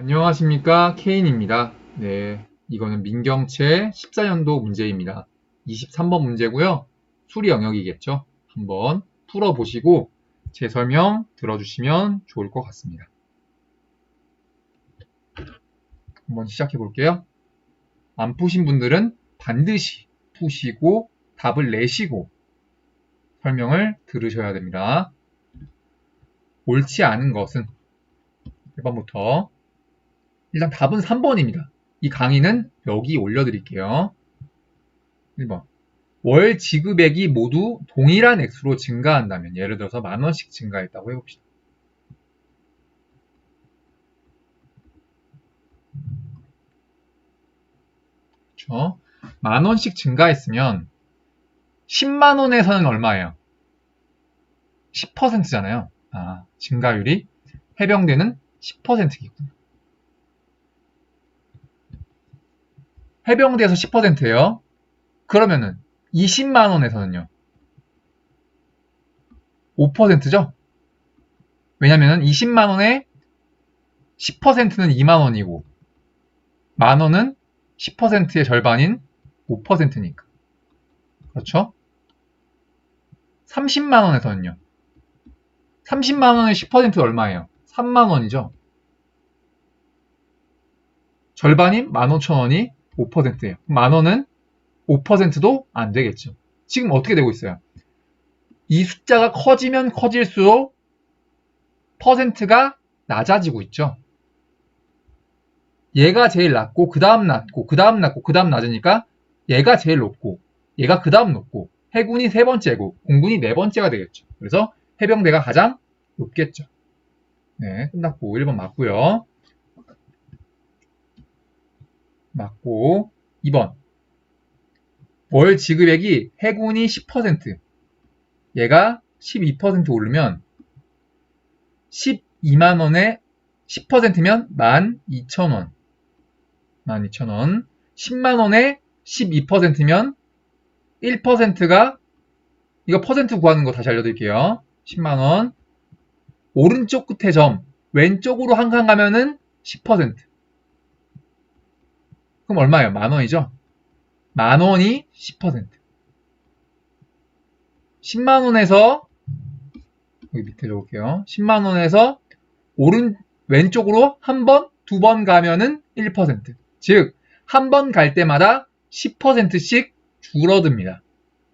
안녕하십니까 케인입니다. 네, 이거는 민경채 14년도 문제입니다. 23번 문제고요. 수리 영역이겠죠. 한번 풀어보시고 제 설명 들어주시면 좋을 것 같습니다. 한번 시작해 볼게요. 안 푸신 분들은 반드시 푸시고 답을 내시고 설명을 들으셔야 됩니다. 옳지 않은 것은 1번부터 일단 답은 3번입니다. 이 강의는 여기 올려드릴게요. 1번. 월 지급액이 모두 동일한 액수로 증가한다면, 예를 들어서 만원씩 증가했다고 해봅시다. 그렇죠? 만원씩 증가했으면, 10만원에서는 얼마예요? 10%잖아요. 아, 증가율이 해병대는 10%이군요. 해병대에서 10%예요. 그러면은 20만 원에서는요. 5%죠? 왜냐면은 20만 원에 10%는 2만 원이고 만 원은 10%의 절반인 5%니까. 그렇죠? 30만 원에서는요. 30만 원의 10% 얼마예요? 3만 원이죠. 절반인 15,000원이 5%예요. 만 원은 5%도 안 되겠죠. 지금 어떻게 되고 있어요? 이 숫자가 커지면 커질수록 퍼센트가 낮아지고 있죠. 얘가 제일 낮고 그 다음 낮고 그 다음 낮고 그 다음 낮으니까 얘가 제일 높고 얘가 그 다음 높고 해군이 세 번째고 공군이 네 번째가 되겠죠. 그래서 해병대가 가장 높겠죠. 네, 끝났고 1번 맞고요. 맞고 2번. 월 지급액이 해군이 10% 얘가 12% 오르면 12만원에 10%면 12,000원. 12,000원. 10만원에 12%면 1%가 이거 퍼센트 구하는 거 다시 알려드릴게요. 10만원. 오른쪽 끝에 점. 왼쪽으로 한 칸 가면은 10% 그럼 얼마예요? 만 원이죠? 만 원이 10%. 10만 원에서 여기 밑에 적을게요. 10만 원에서 오른 왼쪽으로 한 번, 두 번 가면은 1%. 즉, 한 번 갈 때마다 10%씩 줄어듭니다.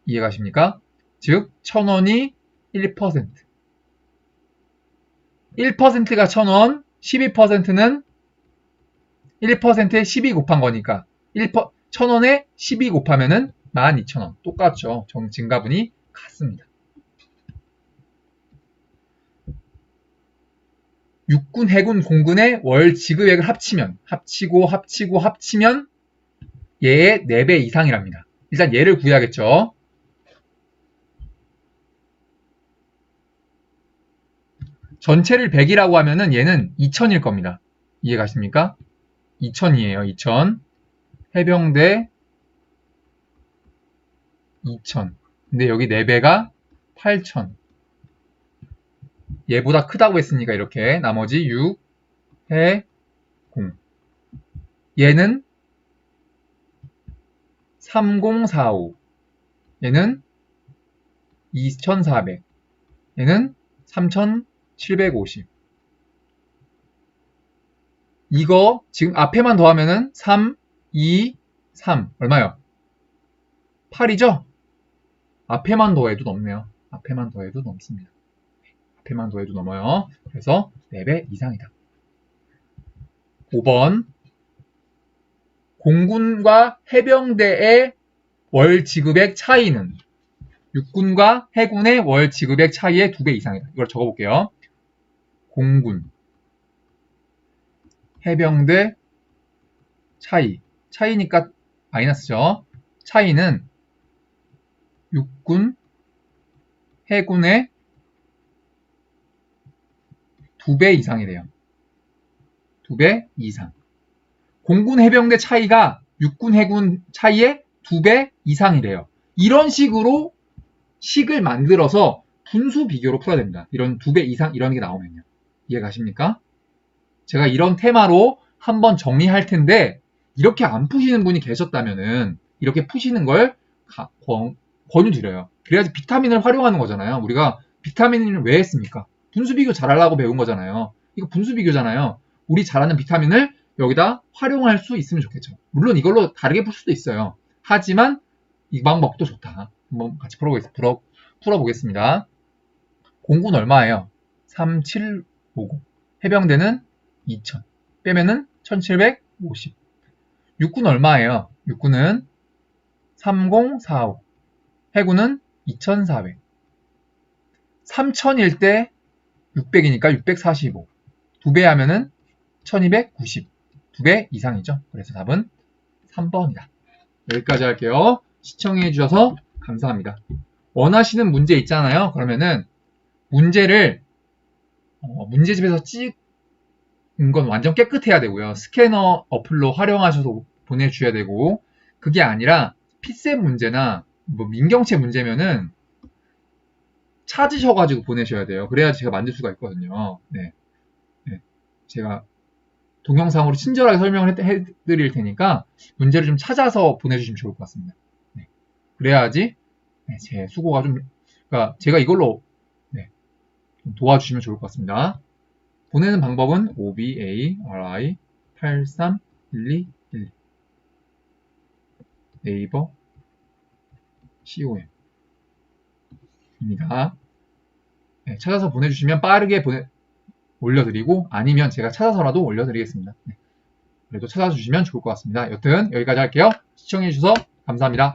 이해가십니까? 즉, 1000원이 1%. 1%가 1000원, 12%는 1%에 12 곱한 거니까 1 1000원에 12 곱하면은 12,000원. 똑같죠. 정 증가분이 같습니다. 육군, 해군, 공군의 월 지급액을 합치면 합치고 합치고 합치면 얘의 4배 이상이랍니다. 일단 얘를 구해야겠죠. 전체를 100이라고 하면은 얘는 2000일 겁니다. 이해 가십니까? 2000이에요. 2000. 해병대 2000. 근데 여기 4배가 8000. 얘보다 크다고 했으니까 이렇게 나머지 6, 해, 0. 얘는 3045. 얘는 2400. 얘는 3750. 이거 지금 앞에만 더하면은 3, 2, 3 얼마요? 8이죠? 앞에만 더해도 넘네요. 앞에만 더해도 넘습니다. 앞에만 더해도 넘어요. 그래서 4배 이상이다. 5번 공군과 해병대의 월 지급액 차이는 육군과 해군의 월 지급액 차이의 2배 이상이다. 이걸 적어볼게요. 공군 해병대 차이. 차이니까 마이너스죠. 차이는 육군, 해군의 두 배 이상이래요. 두 배 이상. 공군 해병대 차이가 육군 해군 차이의 두 배 이상이래요. 이런 식으로 식을 만들어서 분수 비교로 풀어야 됩니다. 이런 두 배 이상 이런 게 나오면요. 이해 가십니까? 제가 이런 테마로 한번 정리할 텐데 이렇게 안 푸시는 분이 계셨다면은 이렇게 푸시는 걸 권유드려요. 그래야지 비타민을 활용하는 거잖아요. 우리가 비타민을 왜 했습니까? 분수 비교 잘하려고 배운 거잖아요. 이거 분수 비교잖아요. 우리 잘하는 비타민을 여기다 활용할 수 있으면 좋겠죠. 물론 이걸로 다르게 풀 수도 있어요. 하지만 이 방법도 좋다. 한번 같이 풀어보겠, 풀어, 풀어보겠습니다. 공군 얼마예요? 3750. 해병대는 2000. 빼면은 1750. 육군 얼마예요? 육군은 3045. 해군은 2400. 3000일 때 600이니까 645. 두 배 하면은 1290. 두 배 이상이죠. 그래서 답은 3번이다. 여기까지 할게요. 시청해 주셔서 감사합니다. 원하시는 문제 있잖아요. 그러면은 문제를 어, 문제집에서 찍은 건 완전 깨끗해야 되고요. 스캐너 어플로 활용하셔서 보내주셔야 되고 그게 아니라 피셋 문제나 뭐 민경채 문제면은 찾으셔가지고 보내셔야 돼요. 그래야 제가 만들 수가 있거든요. 네. 네. 제가 동영상으로 친절하게 설명을 해, 해드릴 테니까 문제를 좀 찾아서 보내주시면 좋을 것 같습니다. 네. 그래야지 네, 제 수고가 좀, 그러니까 제가 이걸로 네, 좀 도와주시면 좋을 것 같습니다. 보내는 방법은 obari 83121 네이버 com 입니다. 네, 찾아서 보내주시면 빠르게 보내, 올려드리고 아니면 제가 찾아서라도 올려드리겠습니다. 네. 그래도 찾아주시면 좋을 것 같습니다. 여튼 여기까지 할게요. 시청해주셔서 감사합니다.